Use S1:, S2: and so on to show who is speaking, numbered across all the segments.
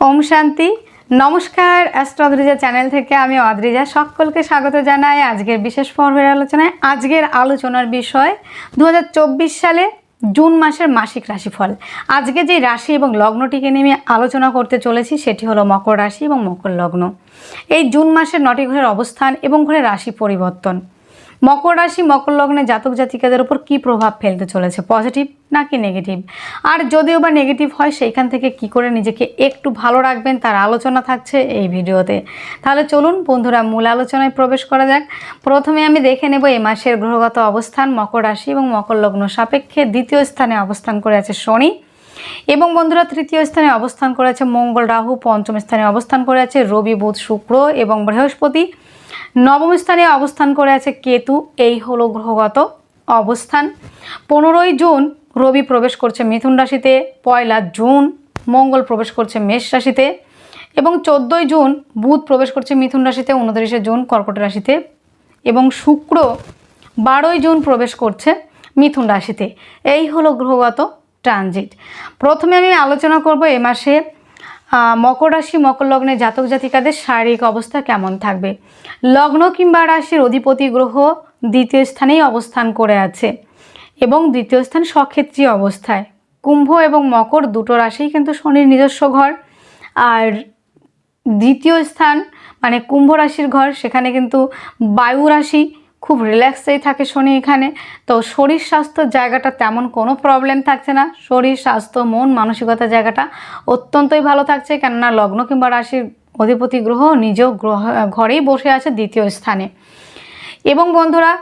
S1: ওম শান্তি। নমস্কার astro Adrija channel থেকে আমি অদ্রিজা। সকলকে স্বাগত জানাই আজকের বিশেষ পর্বের আলোচনায়। আজকের আলোচনার বিষয় দু হাজার চব্বিশ সালে জুন মাসের মাসিক রাশিফল। আজকে যে রাশি এবং লগ্নটিকে নিয়ে আলোচনা করতে চলেছি সেটি হলো মকর রাশি এবং মকর লগ্ন। এই জুন মাসের নটি ঘরের অবস্থান এবং ঘরের রাশি পরিবর্তন। মকর রাশি, মকর লগ্নে জাতক জাতিকাদের উপর কী প্রভাব ফেলতে চলেছে? পজিটিভ নাকি নেগেটিভ আর যদিও বা নেগেটিভ হয়, সেইখান থেকে কি করে নিজেকে একটু ভালো রাখবেন তার আলোচনা থাকছে এই ভিডিওতে। তাহলে চলুন বন্ধুরা, মূল আলোচনায় প্রবেশ করা যাক। প্রথমে আমি দেখে নেব এই মাসের গ্রহগত অবস্থান, মকর রাশি এবং মকর লগ্ন সাপেক্ষে। দ্বিতীয় স্থানে অবস্থান করে আছে শনি এবং বন্ধুরা, তৃতীয় স্থানে অবস্থান করে আছে মঙ্গল, রাহু। পঞ্চম স্থানে অবস্থান করে আছে রবি, বুধ, শুক্র এবং বৃহস্পতি। নবম স্থানে অবস্থান করে আছে কেতু। এই হলো গ্রহগত অবস্থান। পনেরোই জুন রবি প্রবেশ করছে মিথুন রাশিতে, পয়লা জুন মঙ্গল প্রবেশ করছে মেষ রাশিতে এবং চোদ্দোই জুন বুধ প্রবেশ করছে মিথুন রাশিতে, উনত্রিশে জুন কর্কট রাশিতে এবং শুক্র বারোই জুন প্রবেশ করছে মিথুন রাশিতে। এই হলো গ্রহগত ট্রানজিট। প্রথমে আমি আলোচনা করব এ মাসে মকর রাশি, মকর লগ্নে জাতক জাতিকাদের শারীরিক অবস্থা কেমন থাকবে? লগ্ন কিংবা রাশির অধিপতি গ্রহ দ্বিতীয় স্থানেই অবস্থান করে আছে এবং দ্বিতীয় স্থান সক্ষেত্রী অবস্থায়। কুম্ভ এবং মকর দুটো রাশিই কিন্তু শনির নিজস্ব ঘর। আর দ্বিতীয় স্থান মানে কুম্ভ রাশির ঘর, সেখানে কিন্তু বায়ু রাশি খুব রিল্যাক্সেই থাকে শনি এখানে। তো শরীর স্বাস্থ্য জায়গাটা তেমন কোনো প্রবলেম থাকছে না। শরীর, স্বাস্থ্য, মন, মানসিকতা জায়গাটা অত্যন্তই ভালো থাকছে। কেননা লগ্ন কিংবা রাশির অধিপতি গ্রহ নিজ গ্রহ, ঘরেই বসে আছে দ্বিতীয় স্থানে। এবং বন্ধুরা,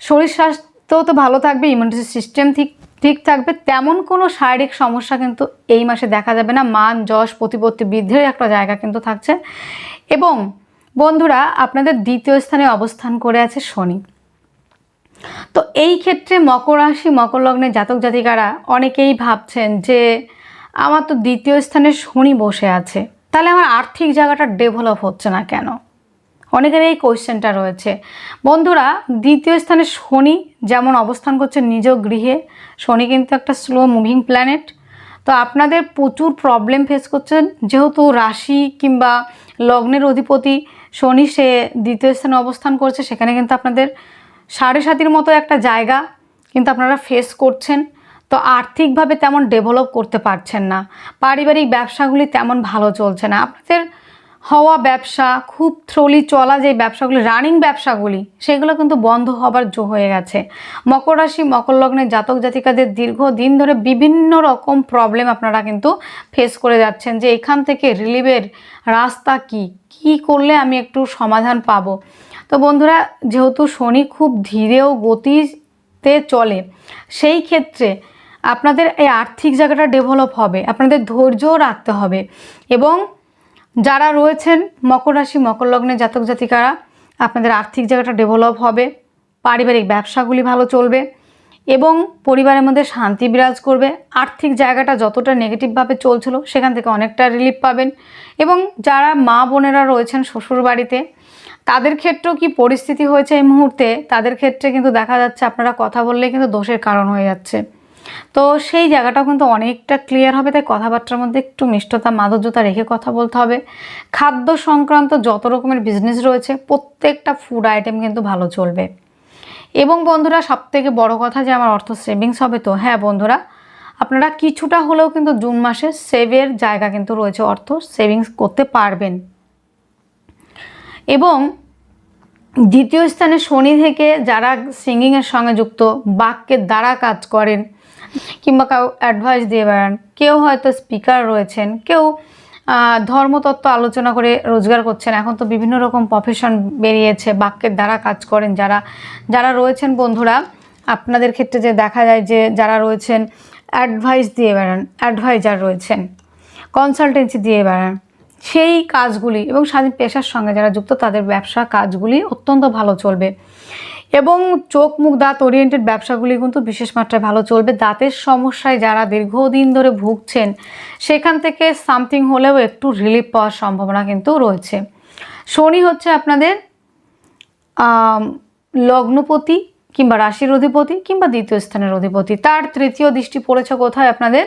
S1: শরীর স্বাস্থ্য তো ভালো থাকবে ইমিউনিটি সিস্টেম ঠিক ঠিক থাকবে। তেমন কোনো শারীরিক সমস্যা কিন্তু এই মাসে দেখা যাবে না। মান, যশ, প্রতিপত্তি বৃদ্ধির একটা জায়গা কিন্তু থাকছে। এবং বন্ধুরা, আপনাদের দ্বিতীয় স্থানে অবস্থান করে আছে শনি। তো এই ক্ষেত্রে মকর রাশি, মকর লগ্নে জাতক জাতিকারা অনেকেই ভাবছেন যে, আমার তো দ্বিতীয় স্থানে শনি বসে আছে। তাহলে আমার আর্থিক জায়গাটা ডেভেলপ হচ্ছে না কেন? অনেকের এই কোয়েশ্চেনটা রয়েছে। বন্ধুরা, দ্বিতীয় স্থানে শনি যেমন অবস্থান করছে নিজ গৃহে, শনি কিন্তু একটা স্লো মুভিং প্ল্যানেট তো আপনাদের প্রচুর প্রবলেম ফেস করছেন, যেহেতু রাশি কিংবা লগ্নের অধিপতি শনি সে দ্বিতীয় স্থানে অবস্থান করছে, সেখানে কিন্তু আপনাদের সাড়ে সাতির মতো একটা জায়গা কিন্তু আপনারা ফেস করছেন। তো আর্থিকভাবে তেমন ডেভেলপ করতে পারছেন না। পারিবারিক ব্যবসাগুলি তেমন ভালো চলছে না। আপনাদের হওয়া ব্যবসা, খুব থ্রোলি চলা যে ব্যবসাগুলি রানিং ব্যবসাগুলি, সেগুলো কিন্তু বন্ধ হবার জো হয়ে গেছে। মকর রাশি, মকর লগ্নের জাতক জাতিকাদের দীর্ঘদিন ধরে বিভিন্ন রকম প্রবলেম আপনারা কিন্তু ফেস করে যাচ্ছেন যে এখান থেকে রিলিভের রাস্তা কি? কি করলে আমি একটু সমাধান পাবো? তো বন্ধুরা, যেহেতু শনি খুব ধীরেও গতিতে চলে, সেই ক্ষেত্রে আপনাদের এই আর্থিক জায়গাটা ডেভেলপ হবে, আপনাদের ধৈর্যও রাখতে হবে এবং যারা রয়েছেন মকর রাশি, মকর লগ্নে জাতক জাতিকারা, আপনাদের আর্থিক জায়গাটা ডেভেলপ হবে, পারিবারিক ব্যবসাগুলি ভালো চলবে এবং পরিবারের মধ্যে শান্তি বিরাজ করবে। আর্থিক জায়গাটা যতটা নেগেটিভভাবে চলছিল সেখান থেকে অনেকটা রিলিফ পাবেন এবং যারা মা বোনেরা রয়েছেন শ্বশুর বাড়িতে, তাদের ক্ষেত্রেও কি পরিস্থিতি হয়েছে এই মুহূর্তে? তাদের ক্ষেত্রে কিন্তু দেখা যাচ্ছে আপনারা কথা বললেই কিন্তু দোষের কারণ হয়ে যাচ্ছে। তো সেই জায়গাটাও কিন্তু অনেকটা ক্লিয়ার হবে, তাই কথাবার্তার মধ্যে একটু মিষ্টতা, মাধুর্যতা রেখে কথা বলতে হবে। খাদ্য সংক্রান্ত যত রকমের বিজনেস রয়েছে, প্রত্যেকটা ফুড আইটেম কিন্তু ভালো চলবে। এবং বন্ধুরা, সবথেকে বড় কথা যে আমার অর্থ সেভিংস হবে তো হ্যাঁ বন্ধুরা, আপনারা কিছুটা হলেও কিন্তু জুন মাসে সেভের জায়গা কিন্তু রয়েছে, অর্থ সেভিংস করতে পারবেন। এবং দ্বিতীয় স্থানে শনি থেকে যারা সিঙ্গিংয়ের সঙ্গে যুক্ত, বাক্যের দ্বারা কাজ করেন কিংবা কাউ অ্যাডভাইস দিয়ে বেড়ান। কেউ হয়তো স্পিকার রয়েছেন, কেউ ধর্মতত্ত্ব আলোচনা করে রোজগার করছেন। এখন তো বিভিন্ন রকম প্রফেশন বেরিয়েছে, বাক্যের দ্বারা কাজ করেন যারা যারা রয়েছেন বন্ধুরা, আপনাদের ক্ষেত্রে যে দেখা যায় যে যারা রয়েছেন অ্যাডভাইস দিয়ে বেড়ান অ্যাডভাইজার রয়েছেন কনসালটেন্সি দিয়ে বেড়ান। সেই কাজগুলি এবং স্বাধীন পেশার সঙ্গে যারা যুক্ত, তাদের ব্যবসা কাজগুলি অত্যন্ত ভালো চলবে। এবং চোখ মুখ দাঁত ওরিয়েন্টেড ব্যবসাগুলি কিন্তু বিশেষ মাত্রায় ভালো চলবে। দাঁতের সমস্যায় যারা দীর্ঘদিন ধরে ভুগছেন, সেখান থেকে সামথিং হলেও একটু রিলিফ পাওয়ার সম্ভাবনা কিন্তু রয়েছে। শনি হচ্ছে আপনাদের লগ্নপতি কিংবা রাশির অধিপতি কিংবা দ্বিতীয় স্থানের অধিপতি। তার তৃতীয় দৃষ্টি পড়েছে কোথায় আপনাদের?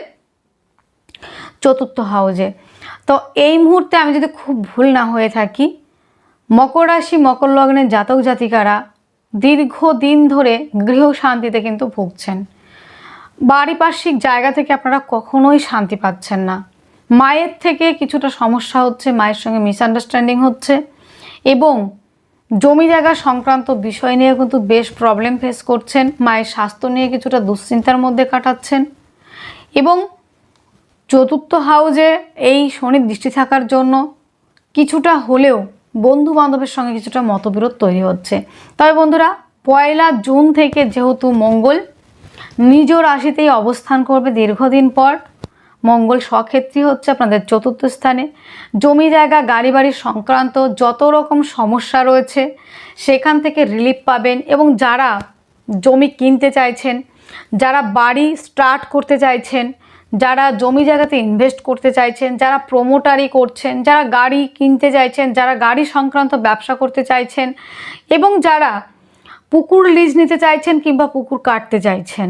S1: চতুর্থ হাউজে তো এই মুহূর্তে আমি যদি খুব ভুল না হয়ে থাকি, মকর রাশি, মকর লগ্নের জাতক জাতিকারা দীর্ঘদিন ধরে গৃহ শান্তিতে কিন্তু ভুগছেন। পারিপার্শ্বিক জায়গা থেকে আপনারা কখনোই শান্তি পাচ্ছেন না। মায়ের থেকে কিছুটা সমস্যা হচ্ছে, মায়ের সঙ্গে মিসআন্ডারস্ট্যান্ডিং হচ্ছে এবং জমি জায়গা সংক্রান্ত বিষয় নিয়ে কিন্তু বেশ প্রবলেম ফেস করছেন, মায়ের স্বাস্থ্য নিয়ে কিছুটা দুশ্চিন্তার মধ্যে কাটাচ্ছেন এবং চতুর্থ হাউজে এই শনির দৃষ্টি থাকার জন্য কিছুটা হলেও বন্ধু বান্ধবের সঙ্গে কিছুটা মতবিরোধ তৈরি হচ্ছে। তবে বন্ধুরা, পয়লা জুন থেকে যেহেতু মঙ্গল, নিজ রাশিতেই অবস্থান করবে দীর্ঘদিন পর। মঙ্গল স্বক্ষেত্রী হচ্ছে আপনাদের চতুর্থ স্থানে। জমি জায়গা গাড়ি বাড়ি সংক্রান্ত যত রকম সমস্যা রয়েছে, সেখান থেকে রিলিফ পাবেন এবং যারা জমি কিনতে চাইছেন, যারা বাড়ি স্টার্ট করতে চাইছেন যারা জমি জায়গাতে ইনভেস্ট করতে চাইছেন, যারা প্রোমোটারি করছেন, যারা গাড়ি কিনতে চাইছেন, যারা গাড়ি সংক্রান্ত ব্যবসা করতে চাইছেন এবং যারা পুকুর লিজ নিতে চাইছেন কিংবা পুকুর কাটতে চাইছেন,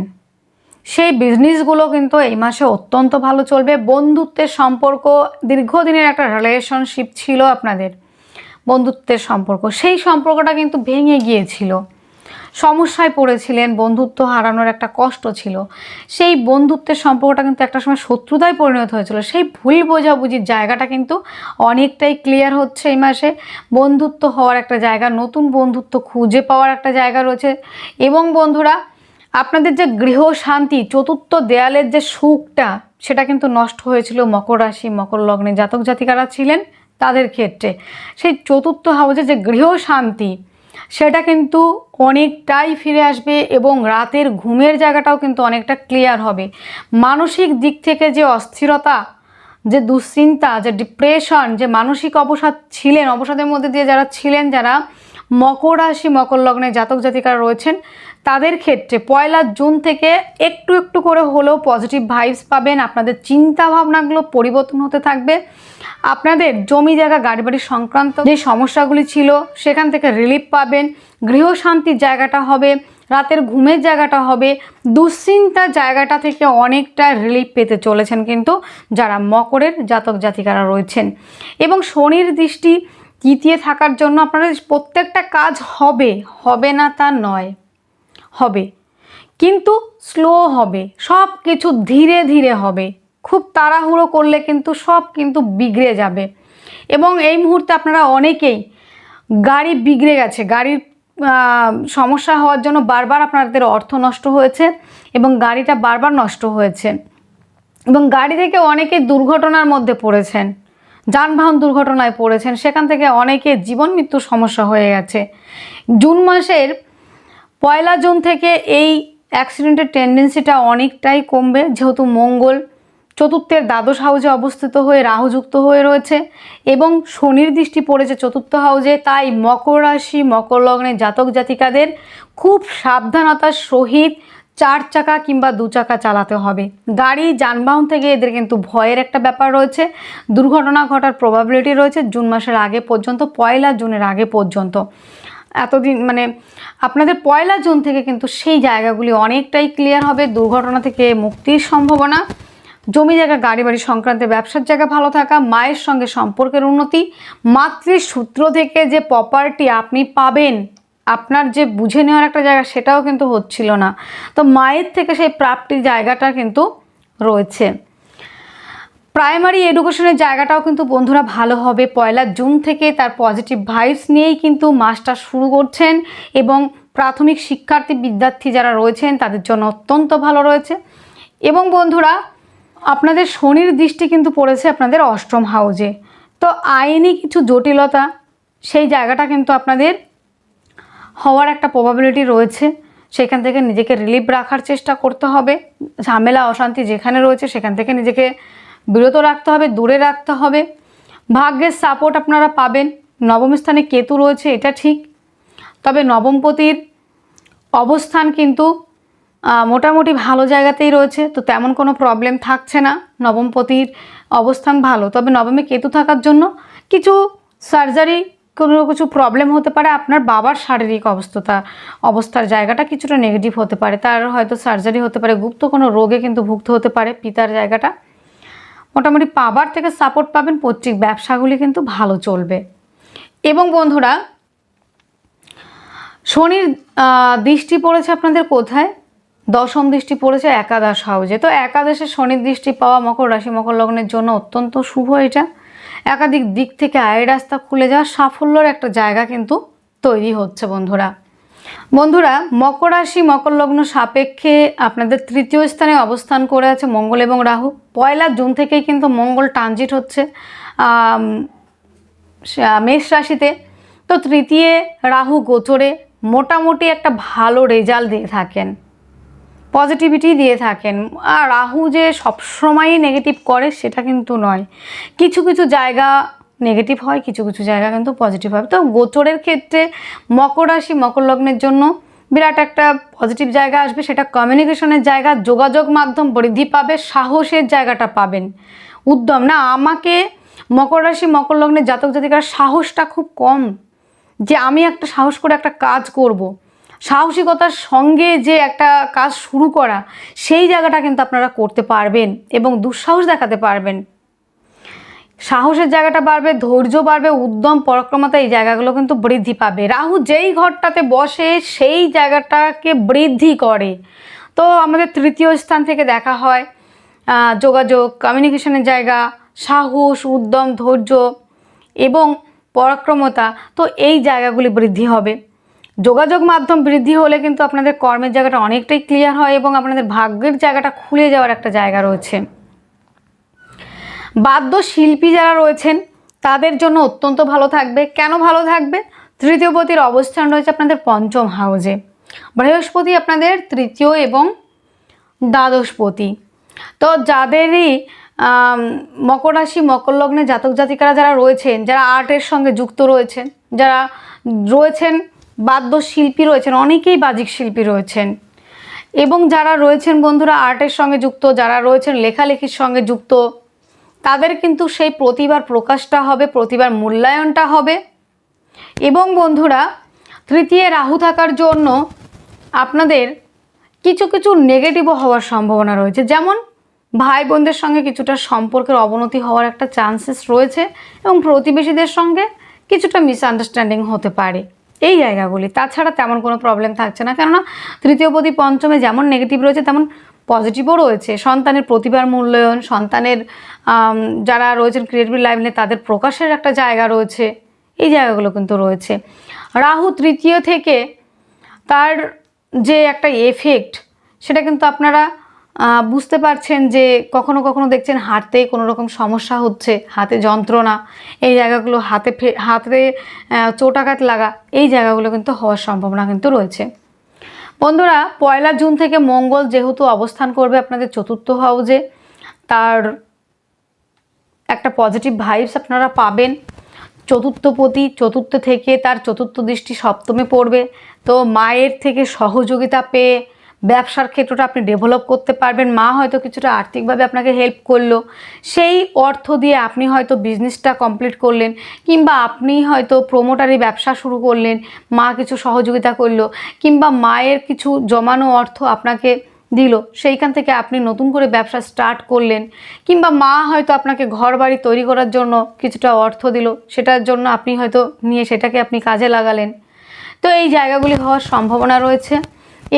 S1: সেই বিজনেসগুলো কিন্তু এই মাসে অত্যন্ত ভালো চলবে। বন্ধুত্বের সম্পর্ক, দীর্ঘদিনের একটা রিলেশনশিপ ছিল আপনাদের। বন্ধুত্বের সম্পর্ক, সেই সম্পর্কটা কিন্তু ভেঙে গিয়েছিল। সমস্যায় পড়েছিলেন, বন্ধুত্ব হারানোর একটা কষ্ট ছিল। সেই বন্ধুত্বের সম্পর্কটা কিন্তু একটা সময় শত্রুতায় পরিণত হয়েছিল। সেই ভুল বোঝাবুঝির জায়গাটা কিন্তু অনেকটাই ক্লিয়ার হচ্ছে এই মাসে। বন্ধুত্ব হওয়ার একটা জায়গা, নতুন বন্ধুত্ব খুঁজে পাওয়ার একটা জায়গা রয়েছে। এবং বন্ধুরা, আপনাদের যে গৃহ শান্তি, চতুর্থ দেয়ালের যে সুখটা, সেটা কিন্তু নষ্ট হয়েছিল মকর রাশি, মকর লগ্নে জাতক জাতিকারা ছিলেন তাদের ক্ষেত্রে। সেই চতুর্থ হাউসে যে গৃহ শান্তি সেটা কিন্তু অনেকটাই ফিরে আসবে এবং রাতের ঘুমের জায়গাটাও কিন্তু অনেকটা ক্লিয়ার হবে। মানসিক দিক থেকে যে অস্থিরতা, যে দুশ্চিন্তা, যে ডিপ্রেশন যে মানসিক অবসাদ ছিলেন, অবসাদের মধ্যে দিয়ে যারা ছিলেন, যারা মকর রাশি, মকর লগ্নে জাতক জাতিকারা রয়েছেন তাদের ক্ষেত্রে পয়লা জুন থেকে একটু একটু করে হলেও পজিটিভ ভাইবস পাবেন। আপনাদের চিন্তা ভাবনাগুলো পরিবর্তন হতে থাকবে। আপনাদের জমি জায়গা গাড়ি বাড়ি সংক্রান্ত যে সমস্যাগুলি ছিল, সেখান থেকে রিলিফ পাবেন। গৃহশান্তির জায়গাটা হবে, রাতের ঘুমের জায়গাটা হবে। দুশ্চিন্তার জায়গাটা থেকে অনেকটা রিলিফ পেতে চলেছেন কিন্তু যারা মকরের জাতক জাতিকারা রয়েছেন। এবং শনির দৃষ্টি তৃতীয় থাকার জন্য আপনাদের প্রত্যেকটা কাজ হবে হবে না তা নয়। হবে। কিন্তু স্লো হবে, সব কিছু ধীরে ধীরে হবে। খুব তাড়াহুড়ো করলে কিন্তু সব কিন্তু বিগড়ে যাবে। এবং এই মুহূর্তে আপনারা অনেকেই গাড়ি বিগড়ে গেছে। গাড়ির সমস্যা হওয়ার জন্য বারবার আপনাদের অর্থ নষ্ট হয়েছে এবং গাড়িটা বারবার নষ্ট হয়েছে। এবং গাড়ি থেকে অনেকে দুর্ঘটনার মধ্যে পড়েছেন, যানবাহন দুর্ঘটনায় পড়েছেন। সেখান থেকে অনেকে জীবন মৃত্যুর সমস্যা হয়ে গেছে। জুন মাসের পয়লা জুন থেকে এই অ্যাক্সিডেন্টের টেন্ডেন্সিটা অনেকটাই কমবে। যেহেতু মঙ্গল চতুর্থের দ্বাদশ হাউজে অবস্থিত হয়ে রাহুযুক্ত হয়ে রয়েছে এবং শনির দৃষ্টি পড়েছে চতুর্থ হাউজে তাই মকর রাশি, মকর জাতক জাতিকাদের খুব সাবধানতার সহিত চার চাকা কিংবা দু চাকা চালাতে হবে। গাড়ি, যানবাহন থেকে এদের কিন্তু ভয়ের একটা ব্যাপার রয়েছে। দুর্ঘটনা ঘটার প্রবাবিলিটি রয়েছে জুন মাসের আগে পর্যন্ত, পয়লা জুনের আগে পর্যন্ত। এতদিন মানে আপনাদের পয়লা জুন থেকে কিন্তু সেই জায়গাগুলি অনেকটাই ক্লিয়ার হবে, দুর্ঘটনা থেকে মুক্তির সম্ভাবনা, জমি জায়গা গাড়ি বাড়ি সংক্রান্ত ব্যবসার জায়গা ভালো থাকা, মায়ের সঙ্গে সম্পর্কের উন্নতি মাতৃ সূত্র থেকে যে প্রপার্টি আপনি পাবেন, আপনার যে বুঝে নেওয়ার একটা জায়গা সেটাও কিন্তু হচ্ছিল না। তো মায়ের থেকে সেই প্রাপ্তির জায়গাটা কিন্তু রয়েছে। প্রাইমারি এডুকেশনের জায়গাটাও কিন্তু বন্ধুরা ভালো হবে। পয়লা জুন থেকে তার পজিটিভ ভাইবস নিয়েই কিন্তু মাসটা শুরু করছেন এবং প্রাথমিক শিক্ষার্থী বিদ্যার্থী যারা রয়েছেন তাদের জন্য অত্যন্ত ভালো রয়েছে। এবং বন্ধুরা, আপনাদের শনির দৃষ্টি কিন্তু পড়েছে আপনাদের অষ্টম হাউজে তো আইনি কিছু জটিলতা, সেই জায়গাটা কিন্তু আপনাদের হওয়ার একটা প্রবাবিলিটি রয়েছে। সেখান থেকে নিজেকে রিলিফ রাখার চেষ্টা করতে হবে। ঝামেলা, অশান্তি যেখানে রয়েছে সেখান থেকে নিজেকে বিরত রাখতে হবে, দূরে রাখতে হবে। ভাগ্যের সাপোর্ট আপনারা পাবেন। নবম স্থানে কেতু রয়েছে, এটা ঠিক। তবে নবমপতির অবস্থান কিন্তু মোটামুটি ভালো জায়গাতেই রয়েছে। তো তেমন কোনো প্রবলেম থাকছে না। নবমপতির অবস্থান ভালো। তবে নবমে কেতু থাকার জন্য কিছু সার্জারি কোনো কিছু প্রবলেম হতে পারে। আপনার বাবার শারীরিক অবস্থতা, অবস্থার জায়গাটা কিছুটা নেগেটিভ হতে পারে। তার হয়তো সার্জারি হতে পারে। গুপ্ত কোনো রোগে কিন্তু ভুক্ত হতে পারে পিতার জায়গাটা। মোটামুটি পাবার থেকে সাপোর্ট পাবেন, পৈতৃক ব্যবসাগুলি কিন্তু ভালো চলবে। এবং বন্ধুরা, শনির দৃষ্টি পড়েছে আপনাদের কোথায়? দশম দৃষ্টি পড়েছে একাদশ হাউজে তো একাদশে শনির দৃষ্টি পাওয়া মকর রাশি, মকর লগ্নের জন্য অত্যন্ত শুভ এটা। একাধিক দিক থেকে আয়ের রাস্তা খুলে যাওয়া সাফল্যর একটা জায়গা কিন্তু তৈরি হচ্ছে বন্ধুরা। বন্ধুরা, মকর রাশি, মকর লগ্ন সাপেক্ষে আপনাদের তৃতীয় স্থানে অবস্থান করে আছে মঙ্গল এবং রাহু। পয়লা জুন থেকেই কিন্তু মঙ্গল ট্রানজিট হচ্ছে মেষ রাশিতে। তো তৃতীয় রাহু গোচরে মোটামুটি একটা ভালো রেজাল্ট দিয়ে থাকেন পজিটিভিটি দিয়ে থাকেন। আর রাহু যে সবসময়ই নেগেটিভ করে, সেটা কিন্তু নয়। কিছু কিছু জায়গা নেগেটিভ হয়, কিছু কিছু জায়গা কিন্তু পজিটিভ হয়। তো গোচরের ক্ষেত্রে মকর রাশি মকর লগ্নের জন্য বিরাট একটা পজিটিভ জায়গা আসবে। সেটা কমিউনিকেশনের জায়গা, যোগাযোগ মাধ্যম বৃদ্ধি পাবে, সাহসের জায়গাটা পাবেন। উদ্যম। না, আমাকে মকর রাশি মকর লগ্নের জাতক জাতিকার সাহসটা খুব কম। যে আমি একটা সাহস করে একটা কাজ করব। সাহসিকতার সঙ্গে যে একটা কাজ শুরু করা, সেই জায়গাটা কিন্তু আপনারা করতে পারবেন এবং দুঃসাহস দেখাতে পারবেন। সাহসের জায়গাটা বাড়বে, ধৈর্য বাড়বে, উদ্যম, পরাক্রমতা, এই জায়গাগুলো কিন্তু বৃদ্ধি পাবে। রাহু যেই ঘরটাতে বসে সেই জায়গাটাকে বৃদ্ধি করে। তো আমাদের তৃতীয় স্থান থেকে দেখা হয় যোগাযোগ কমিউনিকেশনের জায়গা, সাহস, উদ্যম, ধৈর্য এবং পরাক্রমতা, তো এই জায়গাগুলি বৃদ্ধি হবে। যোগাযোগ মাধ্যম বৃদ্ধি হলে কিন্তু আপনাদের কর্মের জায়গাটা অনেকটাই ক্লিয়ার হয় এবং আপনাদের ভাগ্যের জায়গাটা খুলে যাওয়ার একটা জায়গা রয়েছে। বাদ্য শিল্পী যারা রয়েছেন, তাদের জন্য অত্যন্ত ভালো থাকবে। কেন ভালো থাকবে? তৃতীয়পতির অবস্থান রয়েছে আপনাদের পঞ্চম হাউজে। বৃহস্পতি আপনাদের তৃতীয় এবং দ্বাদশপতি। তো যাদেরই মকর রাশি, মকর লগ্নে জাতক জাতিকারা যারা রয়েছেন, যারা আর্টের সঙ্গে যুক্ত রয়েছেন, যারা রয়েছেন বাদ্য শিল্পী রয়েছেন, অনেকেই বাজিক শিল্পী রয়েছেন, এবং যারা রয়েছেন বন্ধুরা আর্টের সঙ্গে যুক্ত, যারা রয়েছেন লেখালেখির সঙ্গে যুক্ত তাদের কিন্তু সেই প্রতিভার প্রকাশটা হবে, প্রতিভার মূল্যায়নটা হবে। এবং বন্ধুরা, তৃতীয় রাহু থাকার জন্য আপনাদের কিছু কিছু নেগেটিভও হওয়ার সম্ভাবনা রয়েছে। যেমন ভাই বোনদের সঙ্গে কিছুটা সম্পর্কের অবনতি হওয়ার একটা চান্সেস রয়েছে এবং প্রতিবেশীদের সঙ্গে কিছুটা মিসআন্ডারস্ট্যান্ডিং হতে পারে এই জায়গাগুলি। তাছাড়া তেমন কোনো প্রবলেম থাকছে না। কেননা, তৃতীয় তৃতীয়পতি পঞ্চমে যেমন নেগেটিভ রয়েছে, তেমন পজিটিভও রয়েছে। সন্তানের প্রতিভার মূল্যায়ন, সন্তানের যারা রয়েছেন ক্রিয়েটিভ লাইনে তাদের প্রকাশের একটা জায়গা রয়েছে। এই জায়গাগুলো কিন্তু রয়েছে। রাহু তৃতীয় থেকে তার যে একটা এফেক্ট সেটা কিন্তু আপনারা বুঝতে পারছেন যে কখনো কখনো দেখছেন হাঁটতে কোনো রকম সমস্যা হচ্ছে, হাতে যন্ত্রণা, এই জায়গাগুলো হাতে ফে, হাতে চোটাঘাত লাগা, এই জায়গাগুলো কিন্তু হওয়ার সম্ভাবনা কিন্তু রয়েছে। বন্ধুরা, পয়লা জুন থেকে মঙ্গল যেহেতু অবস্থান করবে আপনাদের চতুর্থ হাউজে, তার একটা পজিটিভ ভাইবস আপনারা পাবেন। চতুর্থপতি, চতুর্থ থেকে তার চতুর্থ দৃষ্টি সপ্তমে পড়বে। তো মায়ের থেকে সহযোগিতা পেয়ে ব্যবসার ক্ষেত্রটা আপনি ডেভেলপ করতে পারবেন। মা হয়তো কিছুটা আর্থিকভাবে আপনাকে হেল্প করল। সেই অর্থ দিয়ে আপনি হয়তো বিজনেসটা কমপ্লিট করলেন কিংবা আপনি হয়তো প্রোমোটারি ব্যবসা শুরু করলেন, মা কিছু সহযোগিতা করল কিংবা মায়ের কিছু জমানো অর্থ আপনাকে দিল, সেইখান থেকে আপনি নতুন করে ব্যবসা স্টার্ট করলেন কিংবা মা হয়তো আপনাকে ঘর বাড়ি তৈরি করার জন্য কিছুটা অর্থ দিল, সেটার জন্য আপনি হয়তো নিয়ে সেটাকে আপনি কাজে লাগালেন। তো এই জায়গাগুলি হওয়ার সম্ভাবনা রয়েছে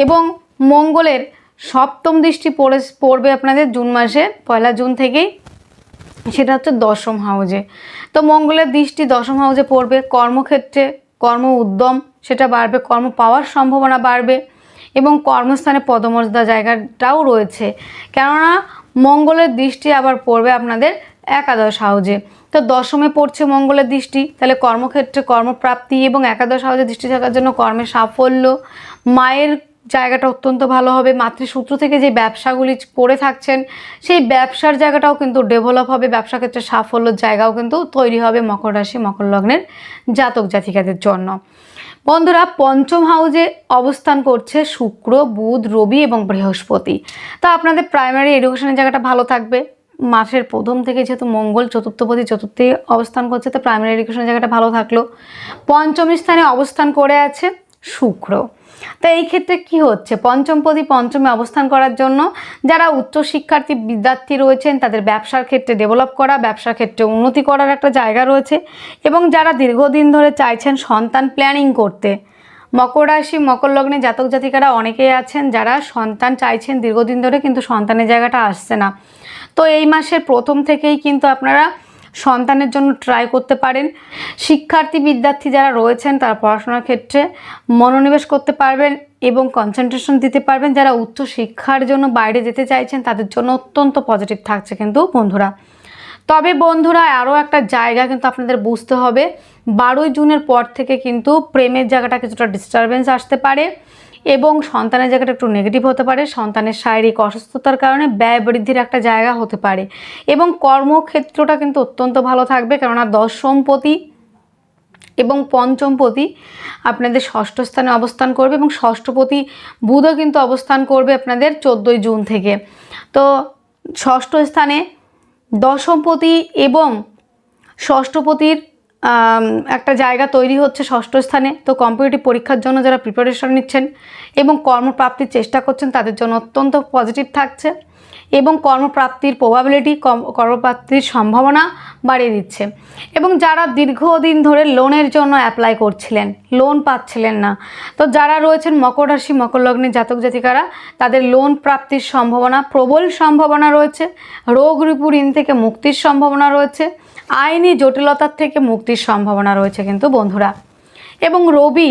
S1: এবং মঙ্গলের সপ্তম দৃষ্টি পড়ে, পড়বে আপনাদের জুন মাসে পয়লা জুন থেকেই। সেটা হচ্ছে দশম হাউজে। তো মঙ্গলের দৃষ্টি দশম হাউজে পড়বে, কর্মক্ষেত্রে কর্ম উদ্যম, সেটা বাড়বে, কর্ম পাওয়ার সম্ভাবনা বাড়বে এবং কর্মস্থানে পদমর্যাদা জায়গাটাও রয়েছে। কেননা মঙ্গলের দৃষ্টি আবার পড়বে আপনাদের একাদশ হাউজে। তো দশমে পড়ছে মঙ্গলের দৃষ্টি, তাহলে কর্মক্ষেত্রে কর্মপ্রাপ্তি এবং একাদশ হাউজে দৃষ্টি থাকার জন্য কর্মের সাফল্য, মায়ের জায়গাটা অত্যন্ত ভালো হবে। মাতৃসূত্র থেকে যে ব্যবসাগুলি করে থাকছেন, সেই ব্যবসার জায়গাটাও কিন্তু ডেভেলপ হবে। ব্যবসা ক্ষেত্রে সাফল্যর জায়গাও কিন্তু তৈরি হবে মকর রাশি, মকর লগ্নের জাতক জাতিকাদের জন্য। বন্ধুরা, পঞ্চম হাউজে অবস্থান করছে শুক্র, বুধ, রবি এবং বৃহস্পতি। তা আপনাদের প্রাইমারি এডুকেশনের জায়গাটা ভালো থাকবে। মাসের প্রথম থেকে যেহেতু মঙ্গল চতুর্থপতি চতুর্থে অবস্থান করছে, তো প্রাইমারি এডুকেশনের জায়গাটা ভালো থাকল। পঞ্চম স্থানে অবস্থান করে আছে শুক্র। তো এই ক্ষেত্রে কি হচ্ছে? পঞ্চমপদী পঞ্চমে অবস্থান করার জন্য যারা উচ্চ শিক্ষার্থী বিদ্যার্থী রয়েছেন, তাদের ব্যবসার ক্ষেত্রে ডেভেলপ করা, ব্যবসার ক্ষেত্রে উন্নতি করার একটা জায়গা রয়েছে এবং যারা দীর্ঘদিন ধরে চাইছেন সন্তান প্ল্যানিং করতে, মকর রাশি, মকর লগ্নে জাতক জাতিকারা অনেকেই আছেন যারা সন্তান চাইছেন দীর্ঘদিন ধরে কিন্তু সন্তানের জায়গাটা আসছে না। তো এই মাসের প্রথম থেকেই কিন্তু আপনারা সন্তানের জন্য ট্রাই করতে পারেন। শিক্ষার্থী, বিদ্যার্থী যারা রয়েছেন, তারা পড়াশোনার ক্ষেত্রে মনোনিবেশ করতে পারবেন এবং কনসেন্ট্রেশন দিতে পারবেন। যারা উচ্চ শিক্ষার জন্য বাইরে যেতে চাইছেন, তাদের জন্য অত্যন্ত পজিটিভ থাকছে কিন্তু বন্ধুরা। তবে বন্ধুরা, আরও একটা জায়গা কিন্তু আপনাদের বুঝতে হবে। বারোই জুনের পর থেকে কিন্তু প্রেমের জায়গাটা কিছুটা ডিস্টারবেন্স আসতে পারে। এবং সন্তানের জায়গাটা একটু নেগেটিভ হতে পারে, সন্তানের শারীরিক অসুস্থতার কারণে ব্যয় বৃদ্ধির একটা জায়গা হতে পারে। এবং কর্মক্ষেত্রটা কিন্তু অত্যন্ত ভালো থাকবে, কেননা দশমপতি এবং পঞ্চমপতি আপনাদের ষষ্ঠ স্থানে অবস্থান করবে এবং ষষ্ঠপতি বুধও কিন্তু অবস্থান করবে আপনাদের চোদ্দোই জুন থেকে। তো ষষ্ঠ স্থানে দশমপতি এবং ষষ্ঠপতির একটা জায়গা তৈরি হচ্ছে ষষ্ঠ স্থানে। তো কম্পিটিটিভ পরীক্ষার জন্য যারা প্রিপারেশন নিচ্ছেন এবং কর্মপ্রাপ্তির চেষ্টা করছেন, তাদের জন্য অত্যন্ত পজিটিভ থাকছে এবং কর্মপ্রাপ্তির প্রবাবিলিটি কর্মপ্রাপ্তির সম্ভাবনা বাড়িয়ে দিচ্ছে। এবং যারা দীর্ঘদিন ধরে লোনের জন্য অ্যাপ্লাই করছিলেন লোন পাচ্ছিলেন না, তো যারা রয়েছেন মকর রাশি, মকর লগ্নের জাতক জাতিকারা, তাদের লোন প্রাপ্তির সম্ভাবনা, প্রবল সম্ভাবনা রয়েছে। রোগ রিপু ঋণ থেকে মুক্তির সম্ভাবনা রয়েছে। আইনি জটিলতার থেকে মুক্তির সম্ভাবনা রয়েছে কিন্তু বন্ধুরা। এবং রবি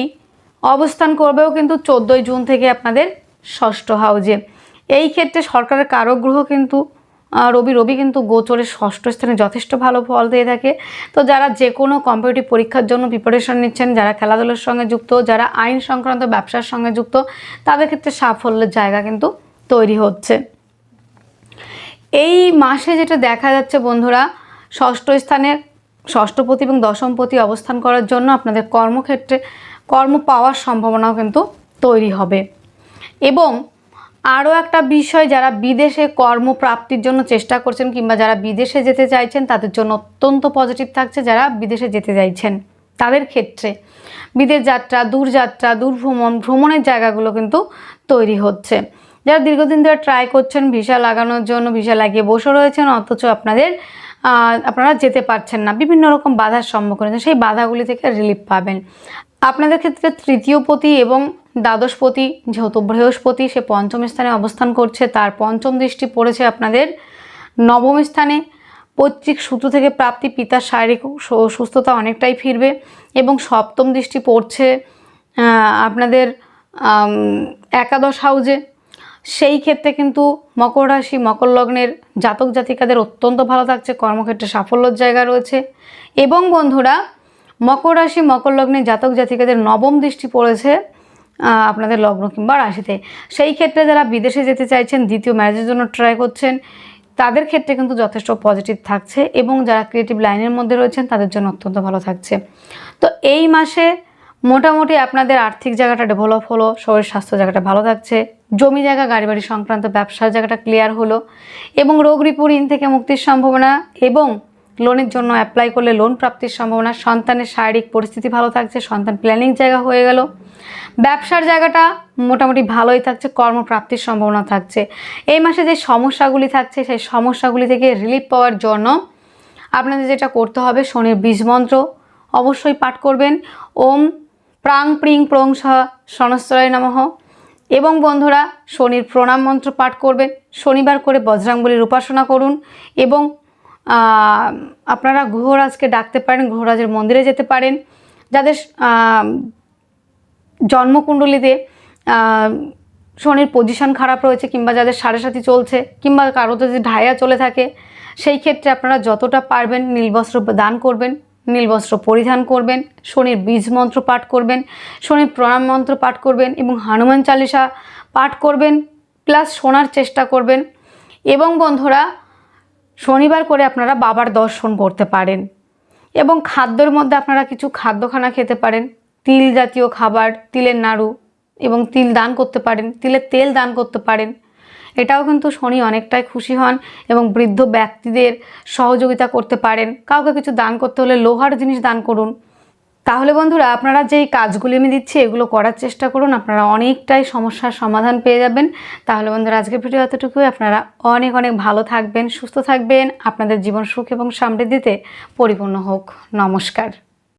S1: অবস্থান করবেও কিন্তু চোদ্দোই জুন থেকে আপনাদের ষষ্ঠ হাউজে। এই ক্ষেত্রে সরকারের কারক গ্রহ কিন্তু রবি রবি কিন্তু গোচরের ষষ্ঠ স্থানে যথেষ্ট ভালো ফল দিয়ে থাকে। তো যারা যে কোনো কম্পিটিটিভ পরীক্ষার জন্য প্রিপারেশন নিচ্ছেন, যারা খেলাধুলার সঙ্গে যুক্ত, যারা আইন সংক্রান্ত ব্যবসার সঙ্গে যুক্ত, তাদের ক্ষেত্রে সাফল্যের জায়গা কিন্তু তৈরি হচ্ছে। এই মাসে যেটা দেখা যাচ্ছে বন্ধুরা ষষ্ঠ স্থানে ষষ্ঠপতি এবং দশমপতি অবস্থান করার জন্য আপনাদের কর্মক্ষেত্রে কর্ম পাওয়ার সম্ভাবনাও কিন্তু তৈরি হবে। এবং আরও একটা বিষয়, যারা বিদেশে কর্মপ্রাপ্তির জন্য চেষ্টা করছেন কিংবা যারা বিদেশে যেতে চাইছেন, তাদের জন্য অত্যন্ত পজিটিভ থাকছে যারা বিদেশে যেতে চাইছেন। তাদের ক্ষেত্রে বিদেশ যাত্রা দূরযাত্রা দূর ভ্রমণ ভ্রমণের জায়গাগুলো কিন্তু তৈরি হচ্ছে। যারা দীর্ঘদিন ধরে ট্রাই করছেন ভিসা লাগানোর জন্য ভিসা লাগিয়ে বসে রয়েছেন, অথচ আপনাদের আপনারা যেতে পারছেন না। বিভিন্ন রকম বাধার সম্মুখীন সেই বাধাগুলি থেকে রিলিফ পাবেন। আপনাদের ক্ষেত্রে তৃতীয় পতি এবং দ্বাদশপতি যেহেতু বৃহস্পতি, সে পঞ্চম স্থানে অবস্থান করছে। তার পঞ্চম দৃষ্টি পড়েছে আপনাদের নবম স্থানে। পৈতৃক সূত্র থেকে প্রাপ্তি, পিতার শারীরিক সুস্থতা অনেকটাই ফিরবে এবং সপ্তম দৃষ্টি পড়ছে আপনাদের একাদশ হাউজে সেই ক্ষেত্রে কিন্তু মকর রাশি, মকর লগ্নের জাতক জাতিকাদের অত্যন্ত ভালো থাকছে, কর্মক্ষেত্রে সাফল্যর জায়গা রয়েছে। এবং বন্ধুরা, মকর রাশি, মকর লগ্নের জাতক জাতিকাদের নবম দৃষ্টি পড়েছে আপনাদের লগ্ন কিংবা রাশিতে। সেই ক্ষেত্রে যারা বিদেশে যেতে চাইছেন, দ্বিতীয় ম্যারেজের জন্য ট্রাই করছেন, তাদের ক্ষেত্রে কিন্তু যথেষ্ট পজিটিভ থাকছে এবং যারা ক্রিয়েটিভ লাইনের মধ্যে রয়েছেন, তাদের জন্য অত্যন্ত ভালো থাকছে। তো এই মাসে মোটামুটি আপনাদের আর্থিক জায়গাটা ডেভেলপ হলো, শরীর স্বাস্থ্য জায়গাটা ভালো থাকছে, জমি জায়গা, গাড়ি বাড়ি সংক্রান্ত ব্যবসার জায়গাটা ক্লিয়ার হলো, এবং রোগ রিপু ঋণ থেকে মুক্তির সম্ভাবনা এবং লোনের জন্য অ্যাপ্লাই করলে লোন প্রাপ্তির সম্ভাবনা, সন্তানের শারীরিক পরিস্থিতি ভালো থাকছে, সন্তান প্ল্যানিং জায়গা হয়ে গেল। ব্যবসার জায়গাটা মোটামুটি ভালোই থাকছে, কর্মপ্রাপ্তির সম্ভাবনা থাকছে। এই মাসে যে সমস্যাগুলি থাকছে, সেই সমস্যাগুলি থেকে রিলিফ পাওয়ার জন্য আপনাদের যেটা করতে হবে, শনির বীজ মন্ত্র অবশ্যই পাঠ করবেন। ওম প্রাং প্রিং প্রং সনস্তরায় নমঃ। এবং বন্ধুরা, শনির প্রণাম মন্ত্র পাঠ করবেন। শনিবার করে বজরাঙ্গলির উপাসনা করুন। এবং আপনারা গ্রহরাজকে ডাকতে পারেন গ্রহরাজের মন্দিরে যেতে পারেন। যাদের জন্মকুণ্ডলিতে শনির পজিশন খারাপ রয়েছে কিংবা যাদের সাড়ে সাথী চলছে কিংবা কারও যদি ঢাইয়া চলে থাকে, সেই ক্ষেত্রে আপনারা যতটা পারবেন নীলবস্ত্র দান করবেন। নীলবস্ত্র পরিধান করবেন, শনির বীজ মন্ত্র পাঠ করবেন, শনির প্রণাম মন্ত্র পাঠ করবেন এবং হনুমান চালিসা পাঠ করবেন প্লাস শোনার চেষ্টা করবেন। এবং বন্ধুরা, শনিবার করে আপনারা বাবার দর্শন করতে পারেন। এবং খাদ্যের মধ্যে আপনারা কিছু খাদ্যখানা খেতে পারেন। তিল জাতীয় খাবার, তিলের নাড়ু এবং তিল দান করতে পারেন, তিলের তেল দান করতে পারেন। এটাও কিন্তু শনি অনেকটাই খুশি হন এবং বৃদ্ধ ব্যক্তিদের সহযোগিতা করতে পারেন। কাউকে কিছু দান করতে হলে লোহার জিনিস দান করুন। তাহলে বন্ধুরা, আপনারা যেই কাজগুলি আমি দিচ্ছি, এগুলো করার চেষ্টা করুন। আপনারা অনেকটাই সমস্যার সমাধান পেয়ে যাবেন। তাহলে বন্ধুরা, আজকের ভিডিও এতটুকুই। আপনারা অনেক অনেক ভালো থাকবেন, সুস্থ থাকবেন। আপনাদের জীবন সুখ এবং সমৃদ্ধিতে পরিপূর্ণ হোক। নমস্কার।